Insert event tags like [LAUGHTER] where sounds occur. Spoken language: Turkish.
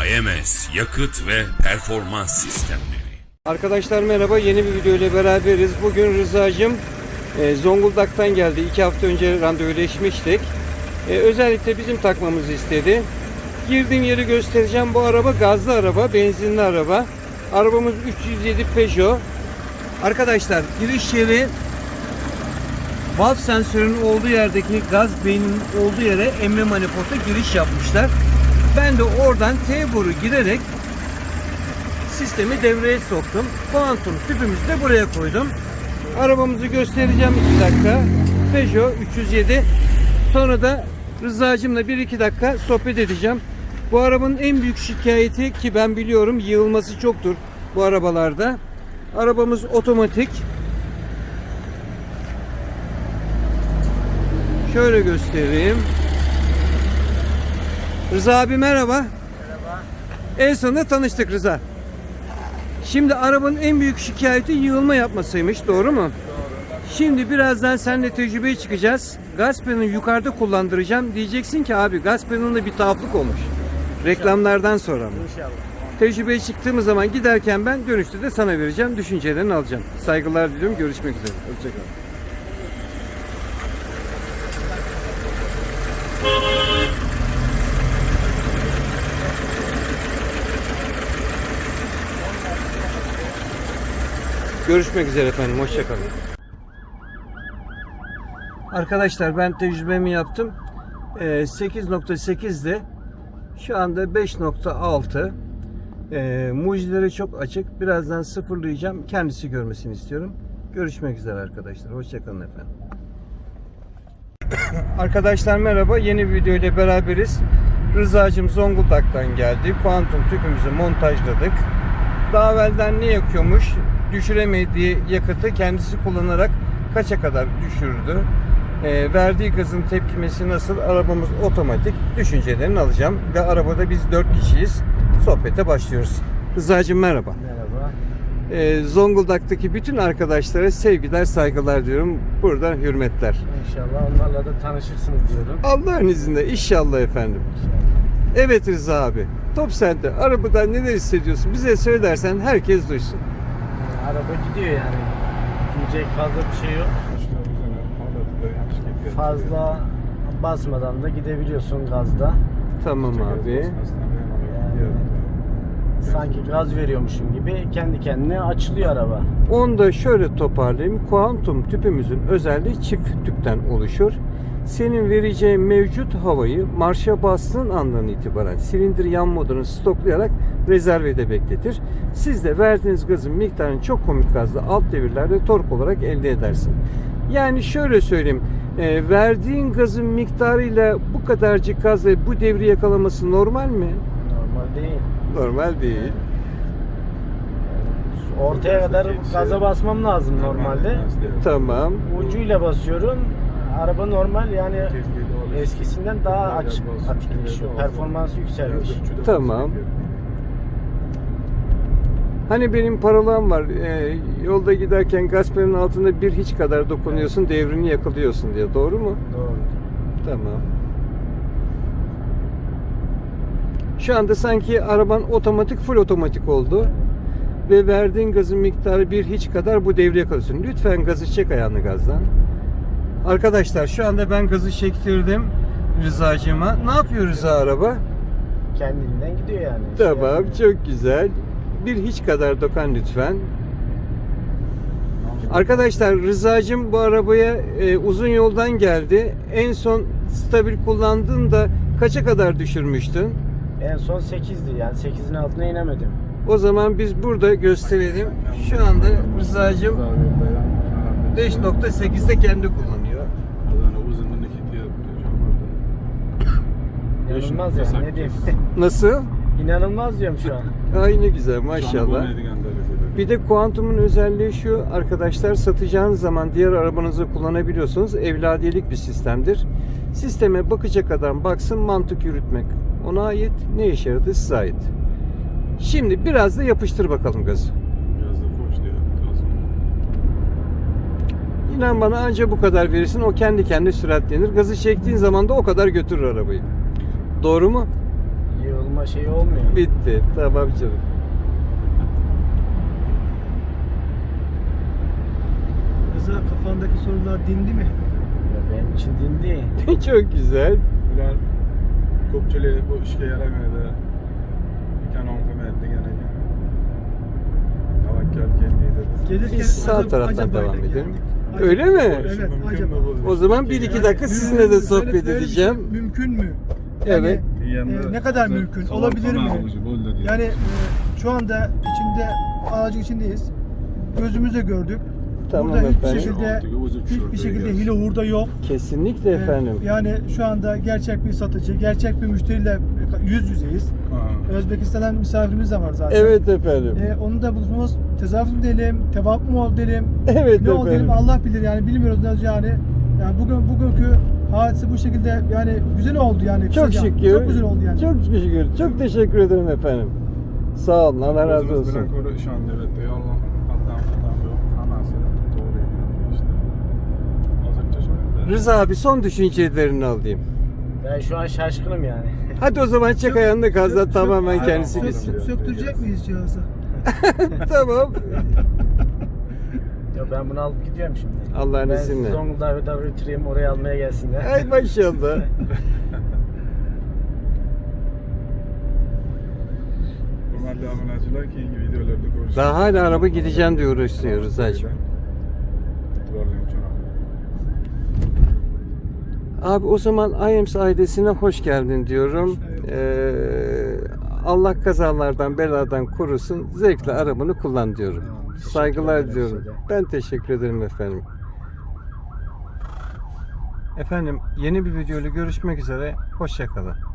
AMS Yakıt ve Performans Sistemleri Arkadaşlar merhaba yeni bir video ile beraberiz. Bugün Rıza'cığım e, Zonguldak'tan geldi. İki hafta önce randevuleşmiştik. E, özellikle bizim takmamızı istedi. Girdiğim yeri göstereceğim. Bu araba gazlı araba, benzinli araba. Arabamız 307 Peugeot. Arkadaşlar giriş yeri valve sensörünün olduğu yerdeki gaz beyninin olduğu yere emme manifolda giriş yapmışlar. Ben de oradan T boru girerek sistemi devreye soktum. Kuantum tüpümüzü de buraya koydum. Arabamızı göstereceğim 2 dakika. Peugeot 307. Sonra da Rıza'cımla 1-2 dakika sohbet edeceğim. Bu arabanın en büyük şikayeti ki ben biliyorum yığılması çoktur bu arabalarda. Arabamız otomatik. Şöyle göstereyim. Rıza abi merhaba. Merhaba. En sonunda tanıştık Rıza. Şimdi arabanın en büyük şikayeti yığılma yapmasıymış. Doğru mu? Doğru. Şimdi birazdan seninle tecrübeye çıkacağız. Gaz pedalını yukarıda kullandıracağım. Diyeceksin ki abi gaz pedalında bir tuhaflık olmuş. Reklamlardan sonra mı? İnşallah. Tecrübeye çıktığımız zaman giderken ben dönüşte de sana vereceğim. Düşüncelerini alacağım. Saygılar diliyorum. Görüşmek üzere. Hoşçakalın. Görüşmek üzere efendim. Hoşçakalın. Arkadaşlar ben tecrübemi yaptım. Ee, 8.8'de şu anda 5.6 ee, mucizeleri çok açık. Birazdan sıfırlayacağım. Kendisi görmesini istiyorum. Görüşmek üzere arkadaşlar. Hoşçakalın efendim. [COUGHS] Arkadaşlar merhaba. Yeni bir video ile beraberiz. Rıza'cığım Zonguldak'tan geldi. Kuantum tüpümüzü montajladık. Daha evvelden ne yakıyormuş? Düşüremediği yakıtı kendisi kullanarak kaça kadar düşürdü? Ee, verdiği gazın tepkimesi nasıl? Arabamız otomatik. Düşüncelerini alacağım. Ve arabada biz 4 kişiyiz. Sohbete başlıyoruz. Rıza'cığım merhaba. Merhaba. Ee, Zonguldak'taki bütün arkadaşlara sevgiler, saygılar diyorum. Buradan hürmetler. İnşallah onlarla da tanışırsınız diyorum. Allah'ın izniyle inşallah efendim. Evet Rıza abi. Top sende. Arabadan neler hissediyorsun? Bize söylersen herkes duysun. Araba gidiyor yani. Diyecek fazla bir şey yok. Fazla basmadan da gidebiliyorsun gazda. Tamam abi. Yani sanki gaz veriyormuşum gibi kendi kendine açılıyor araba. Onu da şöyle toparlayayım. Kuantum tüpümüzün özelliği çift tüpten oluşur. Senin vereceğin mevcut havayı marşa bastığın andan itibaren silindir yan modunu stoklayarak rezervede bekletir. Siz de verdiğiniz gazın miktarını çok komik gazda alt devirlerde tork olarak elde edersin. Yani şöyle söyleyeyim. e, verdiğin gazın miktarıyla bu kadarcık gazla bu devri yakalaması normal mi? Normal değil. Normal değil. Ortaya kadar gaza basmam lazım normalde. Tamam. Ucuyla basıyorum. Araba normal yani eskisinden daha açık atikleşiyor. Performansı yükselmiş. Tamam. Hani benim paralam var. e, yolda giderken gaz pedalının altında bir hiç kadar dokunuyorsun, devrini yakalıyorsun diye. Doğru mu? Doğru. Tamam. Şu anda sanki araban otomatik, full otomatik oldu. Ve verdiğin gazın miktarı bir hiç kadar bu devre yakalıyorsun. Lütfen gazı çek ayağını gazdan. Arkadaşlar şu anda ben gazı çektirdim Rıza'cığıma. Ne yapıyor Rıza araba? Kendiliğinden gidiyor yani. Tamam, çok güzel. Bir hiç kadar dokan lütfen. Arkadaşlar Rıza'cığım bu arabaya e, uzun yoldan geldi. En son stabil kullandığında kaça kadar düşürmüştün? En son 8'di yani 8'in altına inemedim. O zaman biz burada gösterelim. Şu anda Rıza'cığım 5.8'de kendi kullanıyor. İnanılmaz yani ne diyeyim. [LAUGHS] Nasıl? İnanılmaz diyorum şu an. [LAUGHS] Ay ne güzel maşallah. Bir de kuantumun özelliği şu arkadaşlar satacağınız zaman diğer arabanızı kullanabiliyorsunuz. Evladiyelik bir sistemdir. Sisteme bakacak adam baksın mantık yürütmek. Ona ait ne işe yaradı size ait. Şimdi biraz da yapıştır bakalım gazı. İnan bana anca bu kadar verirsin o kendi kendine süratlenir. Gazı çektiğin zaman da o kadar götürür arabayı. Doğru mu? Yığılma şeyi olmuyor. Bitti. Tamam canım. Rıza kafandaki sorular dindi mi? Ya benim için dindi. [LAUGHS] Çok güzel. Ular ko'pchilik bu ishga yaramaydi ekonomika degan ekan tavakkal kel deydi Gelirken Biz sağ acaba- taraftan acabayla devam geldik. edelim. Acaba- Öyle mi? Evet, acaba. O zaman bir iki dakika sizinle de Mümkün sohbet Böyle- böyle bir şey edeceğim. mümkün mü? Evet. Yani, e, ne kadar mümkün? Olabilir mi? Yani e, şu anda içinde aracın içindeyiz. Gözümüzle gördük. Tamam Burada hiçbir efendim. şekilde hiçbir şekilde hile hurda yok. Kesinlikle E, efendim. Yani şu anda gerçek bir satıcı, gerçek bir müşteriyle yüz yüzeyiz. Özbekistan'dan misafirimiz de var zaten. Evet efendim. E, onu da buluşmamız tezahür mü diyelim, tevap mı ol diyelim, Evet ne ol diyelim efendim. Allah bilir yani bilmiyoruz ne yani. Yani bugün bugünkü hadise bu şekilde yani güzel oldu yani. Çok kısaca. şükür. Çok güzel oldu yani. Çok şükür. Çok teşekkür ederim efendim. Sağ olun. Allah razı olsun. Rıza abi son düşüncelerini alayım. Ben şu an şaşkınım yani. Hadi o zaman çek ayağını Sök- tamamen sök- kendisi gitsin. Söktürecek miyiz cihazı? [LAUGHS] tamam. [LAUGHS] Ya ben bunu alıp gidiyorum şimdi. Allah'ın ben izniyle. Zonguldak'a da götüreyim oraya almaya gelsinler. Ay maşallah. hurmatli obunachilar keyingi videolarda ko'rishamiz Daha hala araba gideceğim e'tiborlaring uchun rahmat. Abi o zaman IEMS ailesine hoş geldin diyorum. Ee, Allah kazalardan beladan korusun. Zevkle arabanı kullan diyorum. Saygılar size de. Ben teşekkür ederim efendim. Efendim yeni bir videoyla görüşmek üzere. Hoşçakalın.